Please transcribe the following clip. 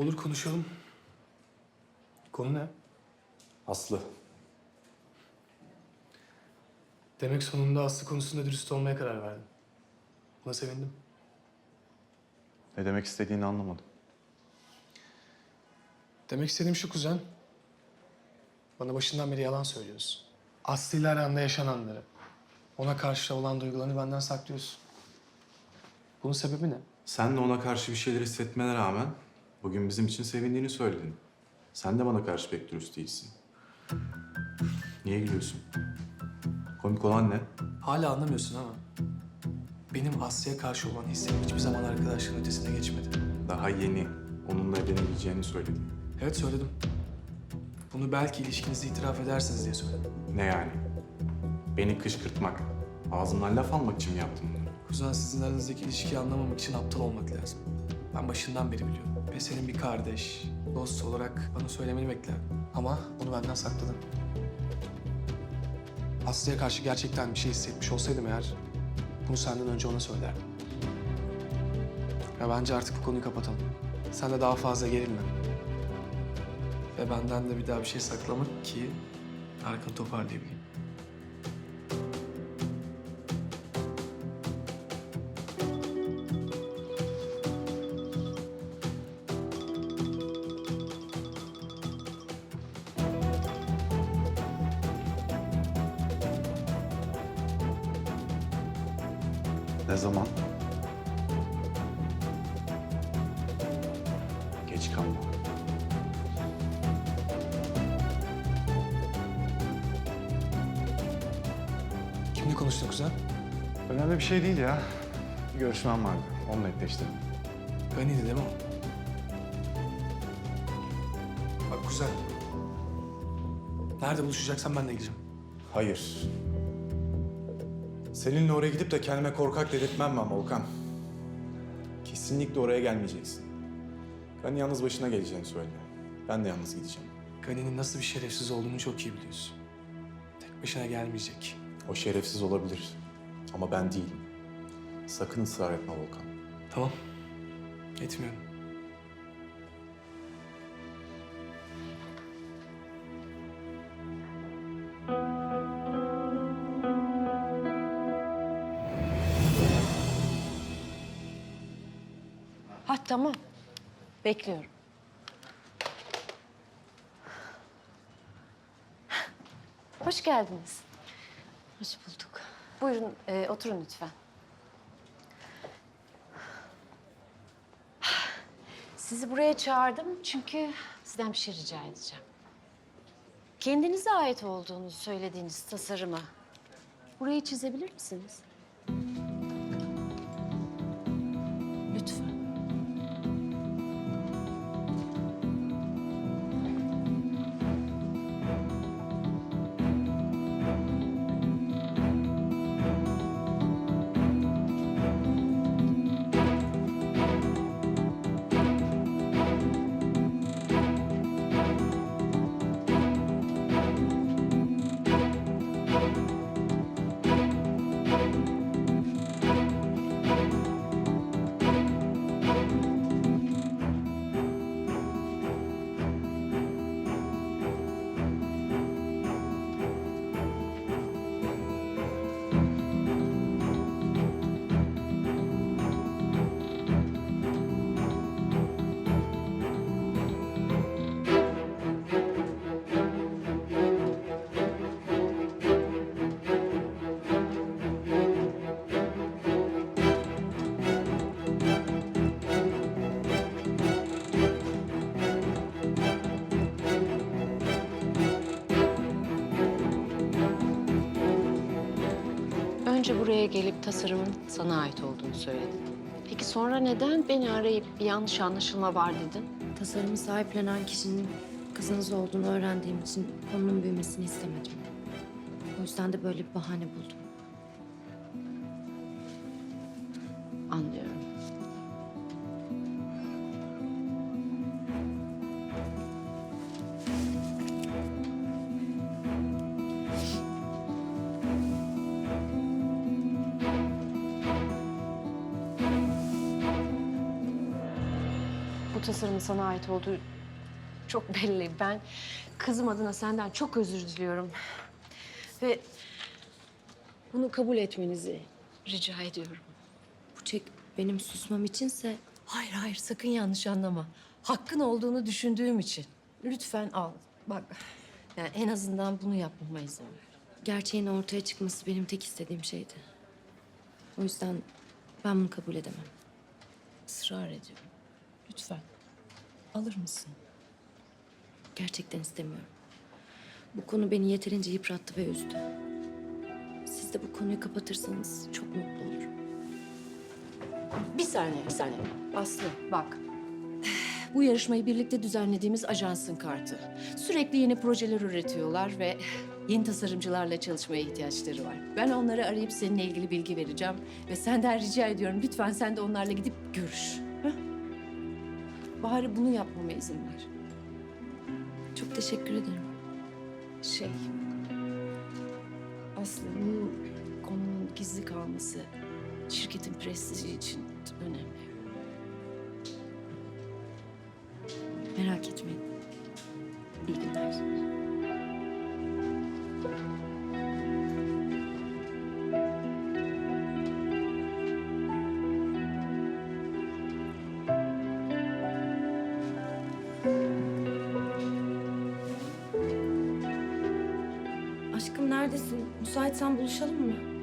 Olur konuşalım. Konu ne? Aslı. Demek sonunda Aslı konusunda dürüst olmaya karar verdin. Buna sevindim. Ne demek istediğini anlamadım. Demek istediğim şu kuzen. Bana başından beri yalan söylüyorsun. Aslı ile aranda yaşananları, ona karşı olan duygularını benden saklıyorsun. Bunun sebebi ne? Sen de ona karşı bir şeyler hissetmene rağmen bugün bizim için sevindiğini söyledin. Sen de bana karşı pek dürüst değilsin. Niye gülüyorsun? Komik olan ne? Hala anlamıyorsun ama benim Aslı'ya karşı olan hissim hiçbir zaman arkadaşlığın ötesine geçmedi. Daha yeni onunla evlenebileceğini söyledin. Evet söyledim. Bunu belki ilişkinizi itiraf edersiniz diye söyledim. Ne yani? Beni kışkırtmak, ağzımdan laf almak için mi yaptın bunları? Kuzen sizin aranızdaki ilişkiyi anlamamak için aptal olmak lazım. Ben başından beri biliyorum. Ve senin bir kardeş, dost olarak bana söylemeni beklerdim. Ama bunu benden sakladın. Aslı'ya karşı gerçekten bir şey hissetmiş olsaydım eğer... ...bunu senden önce ona söylerdim. Ya bence artık bu konuyu kapatalım. Sen de daha fazla gerilme. Ve benden de bir daha bir şey saklamak ki... ...arkanı toparlayabileyim. Ne zaman? Geç kalma. Kimle konuştun kuzen? Önemli bir şey değil ya. Bir görüşmem vardı. Onunla netleştirdim. Gani'di değil mi o? Bak kuzen. Nerede buluşacaksan ben de gideceğim. Hayır. Seninle oraya gidip de kendime korkak dedirtmem ben Volkan. Kesinlikle oraya gelmeyeceksin. Ben yalnız başına geleceğini söyle. Ben de yalnız gideceğim. Gani'nin nasıl bir şerefsiz olduğunu çok iyi biliyorsun. Tek başına gelmeyecek. O şerefsiz olabilir. Ama ben değilim. Sakın ısrar etme Volkan. Tamam. Etmiyorum. Ha tamam. Bekliyorum. Hoş geldiniz. Hoş bulduk. Buyurun e, oturun lütfen. Sizi buraya çağırdım çünkü sizden bir şey rica edeceğim. Kendinize ait olduğunu söylediğiniz tasarımı burayı çizebilir misiniz? Buraya gelip tasarımın sana ait olduğunu söyledin. Peki sonra neden beni arayıp bir yanlış anlaşılma var dedin? Tasarımı sahiplenen kişinin kızınız olduğunu öğrendiğim için konunun büyümesini istemedim. O yüzden de böyle bir bahane buldum. Anlıyorum. Bu tasarımın sana ait olduğu çok belli. Ben kızım adına senden çok özür diliyorum. Ve bunu kabul etmenizi rica ediyorum. Bu çek benim susmam içinse Hayır hayır sakın yanlış anlama. Hakkın olduğunu düşündüğüm için. Lütfen al. Bak yani en azından bunu yapmama izin ver. gerçeğin ortaya çıkması benim tek istediğim şeydi. O yüzden ben bunu kabul edemem. Israr ediyorum. Lütfen. Alır mısın? Gerçekten istemiyorum. Bu konu beni yeterince yıprattı ve üzdü. Siz de bu konuyu kapatırsanız çok mutlu olurum. Bir saniye, bir saniye. Aslı bak. Bu yarışmayı birlikte düzenlediğimiz ajansın kartı. Sürekli yeni projeler üretiyorlar ve yeni tasarımcılarla çalışmaya ihtiyaçları var. Ben onları arayıp seninle ilgili bilgi vereceğim. Ve senden rica ediyorum lütfen sen de onlarla gidip görüş. Hah? Bari bunu yapmama izin ver. Çok teşekkür ederim. Şey... Aslı bu konunun gizli kalması şirketin prestiji için önemli. Merak etmeyin. Aşkım neredesin? Müsaitsen buluşalım mı?